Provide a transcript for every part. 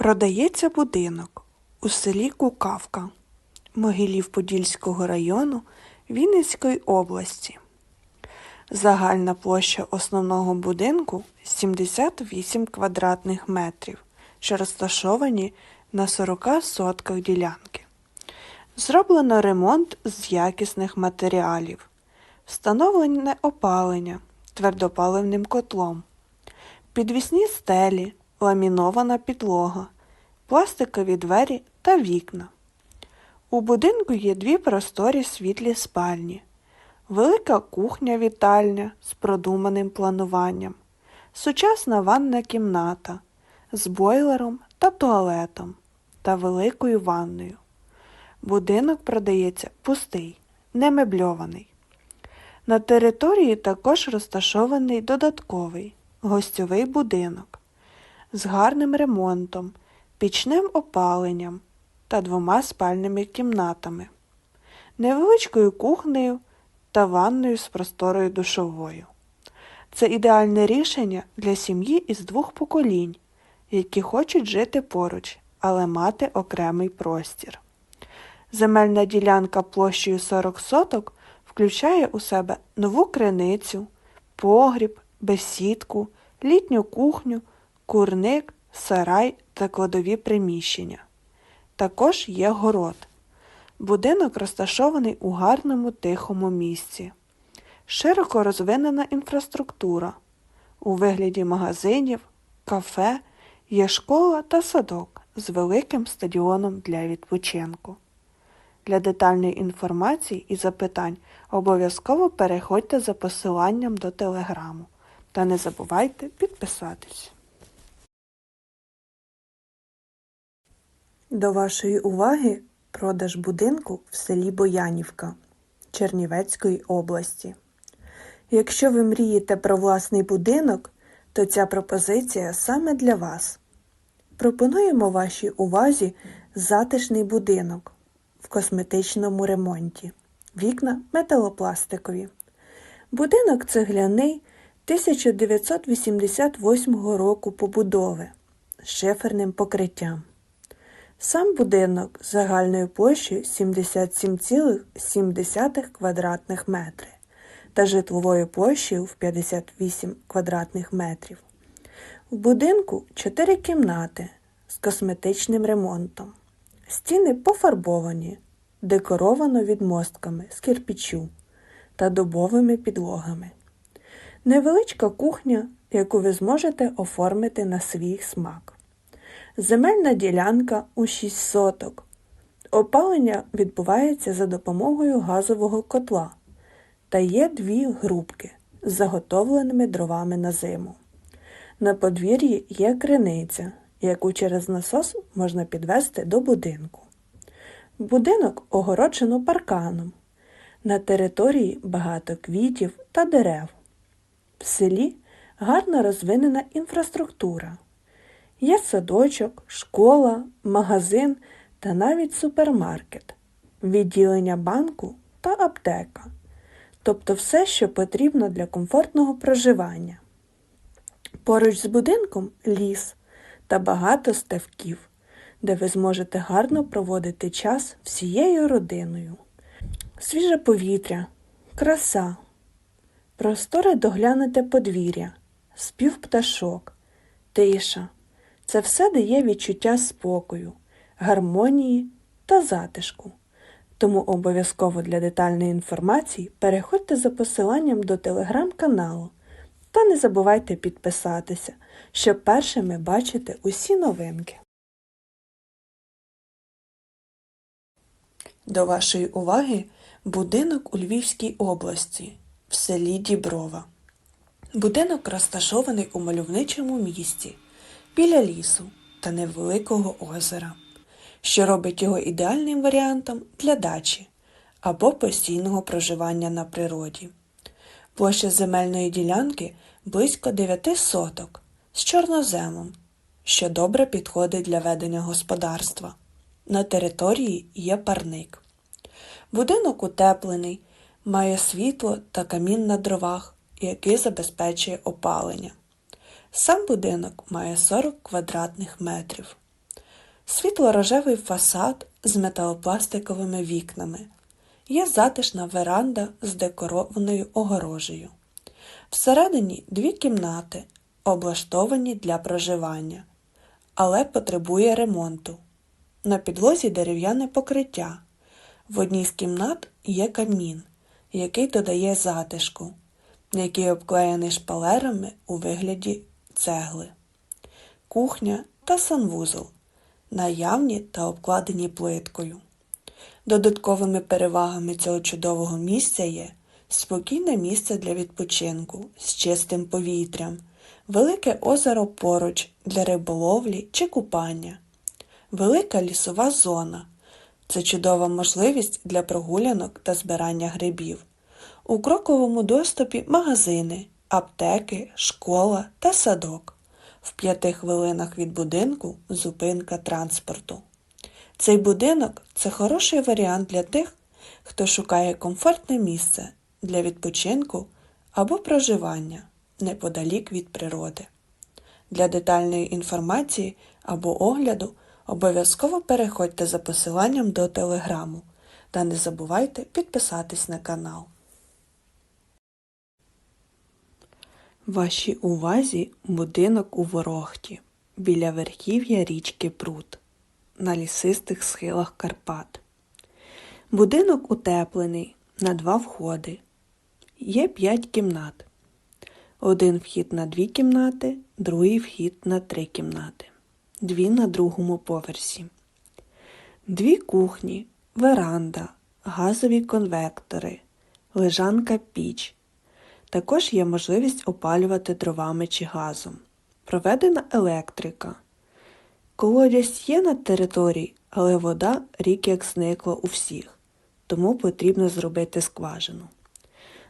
Продається будинок у селі Кукавка Могилів Подільського району Вінницької області. Загальна площа основного будинку 78 квадратних метрів, що розташовані на 40 сотках ділянки. Зроблено ремонт з якісних матеріалів, встановлене опалення твердопаливним котлом, підвісні стелі, ламінована підлога, пластикові двері та вікна. У будинку є дві просторі світлі спальні, велика кухня-вітальня з продуманим плануванням, сучасна ванна кімната з бойлером та туалетом та великою ванною. Будинок продається пустий, не мебльований. На території також розташований додатковий гостьовий будинок з гарним ремонтом, пічним опаленням та двома спальними кімнатами, невеличкою кухнею та ванною з просторою душовою. Це ідеальне рішення для сім'ї із двох поколінь, які хочуть жити поруч, але мати окремий простір. Земельна ділянка площею 40 соток включає у себе нову криницю, погріб, бесідку, літню кухню, курник, сарай та кладові приміщення. Також є город. Будинок розташований у гарному тихому місці. Широко розвинена інфраструктура. У вигляді магазинів, кафе є школа та садок з великим стадіоном для відпочинку. Для детальної інформації і запитань обов'язково переходьте за посиланням до телеграму та не забувайте підписатись. До вашої уваги продаж будинку в селі Боянівка Чернівецької області. Якщо ви мрієте про власний будинок, то ця пропозиція саме для вас. Пропонуємо вашій увазі затишний будинок в косметичному ремонті. Вікна металопластикові. Будинок цегляний 1988 року побудови з шиферним покриттям. Сам будинок загальною площею 77,7 квадратних метри та житловою площею в 58 квадратних метрів. В будинку 4 кімнати з косметичним ремонтом. Стіни пофарбовані, декоровано відмостками з кирпічу та дубовими підлогами. Невеличка кухня, яку ви зможете оформити на свій смак. Земельна ділянка у 6 соток. Опалення відбувається за допомогою газового котла та є дві грубки з заготовленими дровами на зиму. На подвір'ї є криниця, яку через насос можна підвести до будинку. Будинок огороджено парканом. На території багато квітів та дерев. В селі гарно розвинена інфраструктура. Є садочок, школа, магазин та навіть супермаркет, відділення банку та аптека. Тобто все, що потрібно для комфортного проживання. Поруч з будинком ліс та багато ставків, де ви зможете гарно проводити час всією родиною. Свіже повітря, краса, просторе доглянуте подвір'я, спів пташок, тиша. Це все дає відчуття спокою, гармонії та затишку. Тому обов'язково для детальної інформації переходьте за посиланням до телеграм-каналу та не забувайте підписатися, щоб першими бачити усі новинки. До вашої уваги будинок у Львівській області в селі Діброва. Будинок розташований у мальовничому місті біля лісу та невеликого озера, що робить його ідеальним варіантом для дачі або постійного проживання на природі. Площа земельної ділянки близько 9 соток з чорноземом, що добре підходить для ведення господарства. На території є парник. Будинок утеплений, має світло та камін на дровах, який забезпечує опалення. Сам будинок має 40 квадратних метрів. Світло-рожевий фасад з металопластиковими вікнами. Є затишна веранда з декорованою огорожею. Всередині дві кімнати, облаштовані для проживання, але потребує ремонту. На підлозі дерев'яне покриття. В одній з кімнат є камін, який додає затишку, який обклеєний шпалерами у вигляді цегли. Кухня та санвузол наявні та обкладені плиткою. Додатковими перевагами цього чудового місця є спокійне місце для відпочинку з чистим повітрям, велике озеро поруч для риболовлі чи купання, велика лісова зона. Це чудова можливість для прогулянок та збирання грибів. У кроковому доступі магазини, аптеки, школа та садок. В п'яти хвилинах від будинку зупинка транспорту. Цей будинок це хороший варіант для тих, хто шукає комфортне місце для відпочинку або проживання неподалік від природи. Для детальної інформації або огляду обов'язково переходьте за посиланням до телеграму та не забувайте підписатись на канал. Вашій увазі будинок у Ворохті біля верхів'я річки Прут на лісистих схилах Карпат. Будинок утеплений на два входи. Є п'ять кімнат. Один вхід на дві кімнати, другий вхід на три кімнати. Дві на другому поверсі. Дві кухні, веранда, газові конвектори, лежанка піч. Також є можливість опалювати дровами чи газом. Проведена електрика. Колодязь є на території, але вода рік як зникла у всіх, тому потрібно зробити скважину.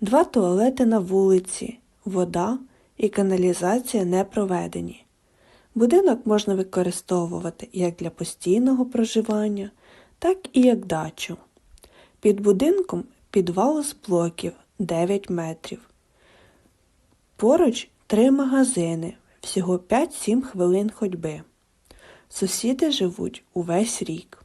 Два туалети на вулиці, вода і каналізація не проведені. Будинок можна використовувати як для постійного проживання, так і як дачу. Під будинком підвал з блоків 9 метрів. Поруч три магазини, всього 5-7 хвилин ходьби. Сусіди живуть увесь рік.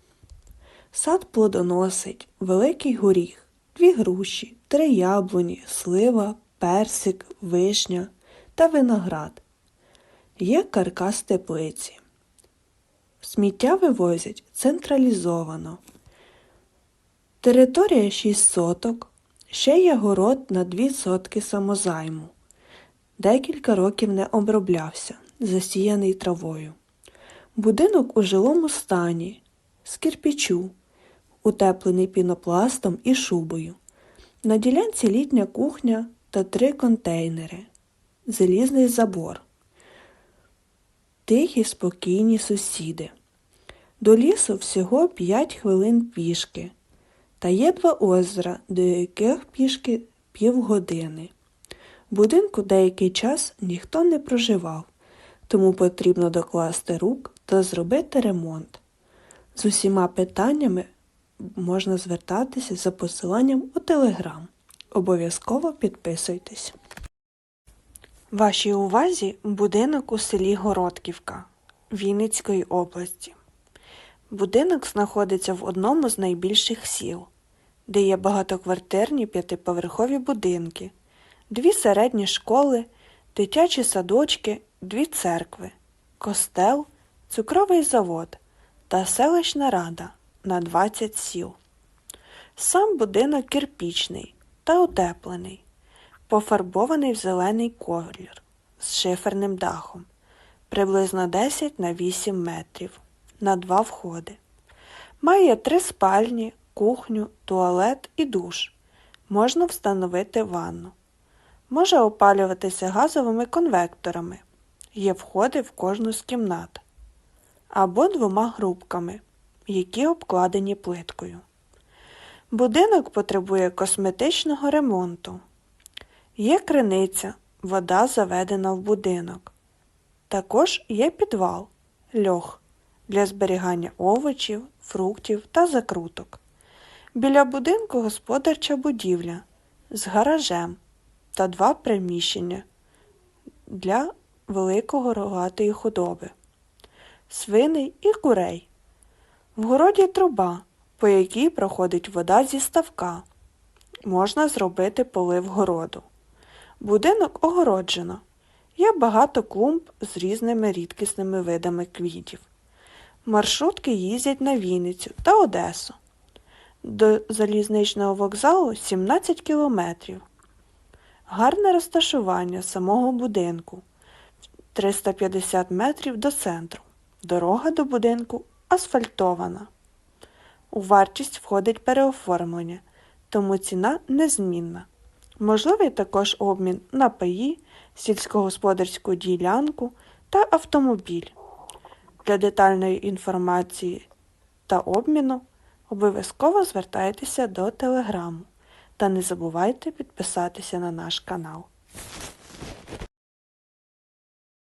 Сад плодоносить, великий горіх, дві груші, три яблуні, слива, персик, вишня та виноград. Є каркас теплиці. Сміття вивозять централізовано. Територія 6 соток, ще є город на 2 сотки самозайму. Декілька років не оброблявся, засіяний травою. Будинок у жилому стані, з кирпічу, утеплений пінопластом і шубою. На ділянці літня кухня та три контейнери, залізний забор. Тихі, спокійні сусіди. До лісу всього 5 хвилин пішки, та є два озера, до яких пішки півгодини. Будинку деякий час ніхто не проживав, тому потрібно докласти рук та зробити ремонт. З усіма питаннями можна звертатися за посиланням у Телеграм. Обов'язково підписуйтесь. Вашій увазі будинок у селі Городківка Вінницької області. Будинок знаходиться в одному з найбільших сіл, де є багатоквартирні п'ятиповерхові будинки, дві середні школи, дитячі садочки, дві церкви, костел, цукровий завод та селищна рада на 20 сіл. Сам будинок кирпічний та утеплений, пофарбований в зелений колір з шиферним дахом, приблизно 10 на 8 метрів на два входи. Має три спальні, кухню, туалет і душ. Можна встановити ванну. Може опалюватися газовими конвекторами. Є входи в кожну з кімнат. Або двома грубками, які обкладені плиткою. Будинок потребує косметичного ремонту. Є криниця, вода заведена в будинок. Також є підвал, льох для зберігання овочів, фруктів та закруток. Біля будинку господарча будівля з гаражем та два приміщення для великого рогатої худоби, свиней і курей В городі труба, по якій проходить вода зі ставка. Можна зробити полив городу. Будинок огороджено. Є багато клумб з різними рідкісними видами квітів. Маршрутки їздять на Вінницю та Одесу. До залізничного вокзалу 17 кілометрів. Гарне розташування самого будинку 350 метрів до центру. Дорога до будинку асфальтована. У вартість входить переоформлення, тому ціна незмінна. Можливий також обмін на паї, сільськогосподарську ділянку та автомобіль. Для детальної інформації та обміну обов'язково звертайтеся до телеграму та не забувайте підписатися на наш канал.